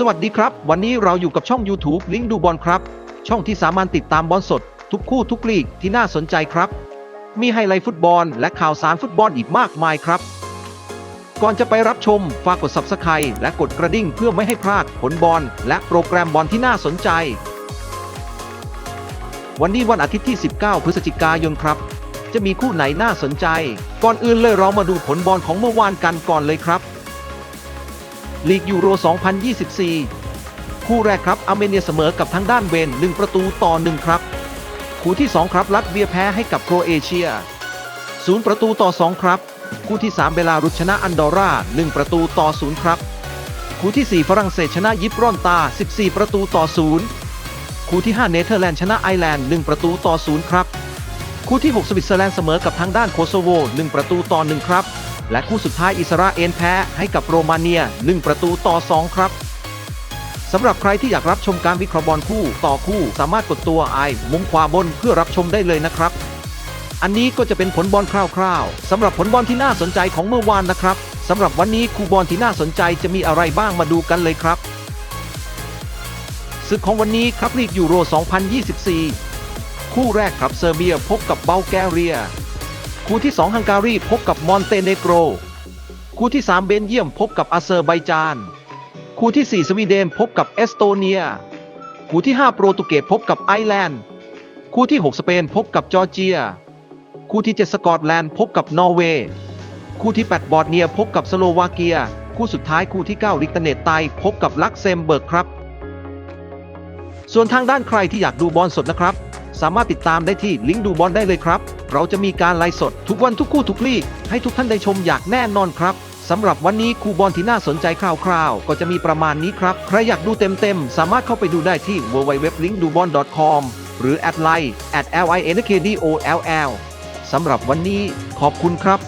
สวัสดีครับ วันนี้เราอยู่กับช่อง YouTube ลิงก์ดูบอลครับ ช่องที่สามารถติดตามบอลสด ทุกคู่ทุกลีกที่น่าสนใจครับ มีไฮไลท์ฟุตบอล และข่าวสารฟุตบอลอีกมากมายครับ ก่อนจะไปรับชมฝากกด Subscribe และกดกระดิ่งเพื่อไม่ให้พลาดผลบอลและโปรแกรมบอลที่น่าสนใจ วันนี้วันอาทิตย์ที่ 19 พฤศจิกายนครับ จะมีคู่ไหนน่าสนใจ ก่อนอื่นเลยเรามาดูผลบอลของเมื่อวานกันก่อนเลยครับ ลีกยูโร 2024 คู่แรกครับอาร์เมเนียเสมอกับทางด้านเวน1ประตูต่อ 1 ครับ คู่ที่ 2 ครับลัตเวียแพ้ให้กับโครเอเชีย 0 ประตูต่อ 2 ครับ คู่ที่ 3 เบลารุสชนะอันดอร่า 1 ประตูต่อ 0 ครับ คู่ที่ 4 ฝรั่งเศสชนะยิปรอนตา 14 ประตูต่อ 0 คู่ที่ 5 เนเธอร์แลนด์ชนะไอร์แลนด์ 1 ประตูต่อ 0 ครับ คู่ที่ 6 สวิตเซอร์แลนด์เสมอกับทางด้านโคโซโว 1 ประตูต่อ 1 ครับ และคู่สุดท้ายอิสราเอลแพ้ให้กับโรมาเนีย 1 ประตูต่อ 2 ครับสำหรับใครที่อยากรับชมการวิเคราะห์บอลคู่ต่อคู่สามารถกดตัวไอมุมขวาบนเพื่อรับชมได้เลยนะครับ อันนี้ก็จะเป็นผลบอลคร่าวๆสำหรับผลบอลที่น่าสนใจของเมื่อวานนะครับสำหรับวันนี้คู่บอลที่น่าสนใจจะมีอะไรบ้างมาดูกันเลยครับศึกของวันนี้ครับลีกยูโร 2024 คู่แรกครับเซอร์เบียพบกับเบลแกเรีย คู่ที่ 2 ฮังการีพบกับมอนเตเนโกร คู่ที่ 3 เบนเยียมพบกับอาเซอร์ไบจาน คู่ที่ 4 สวีเดนพบกับเอสโตเนีย คู่ที่ 5 โปรตุเกสพบกับไอร์แลนด์ คู่ที่ 6 สเปนพบกับจอร์เจีย คู่ที่ 7 สกอตแลนด์พบกับนอร์เวย์ คู่ที่ 8 บอร์เนียพบกับสโลวาเกีย คู่สุดท้ายคู่ที่ 9 ลิกเตเนตไตพบกับลักเซมเบิร์กครับ ส่วนทางด้านใครที่อยากดูบอลสดนะครับ สามารถติดตามได้ที่ลิงก์ดูบอลได้เลยครับ เราจะมีการไลฟ์สดทุกวันทุกคู่ทุกลีกให้ทุกท่านได้ชมอย่างแน่นอนครับสำหรับวันนี้คู่บอลที่น่าสนใจคร่าวๆ ก็จะมีประมาณนี้ครับ ใครอยากดูเต็มๆ สามารถเข้าไปดูได้ที่ www.linkdubon.com หรือ at line at linkdoll สำหรับวันนี้ขอบคุณครับ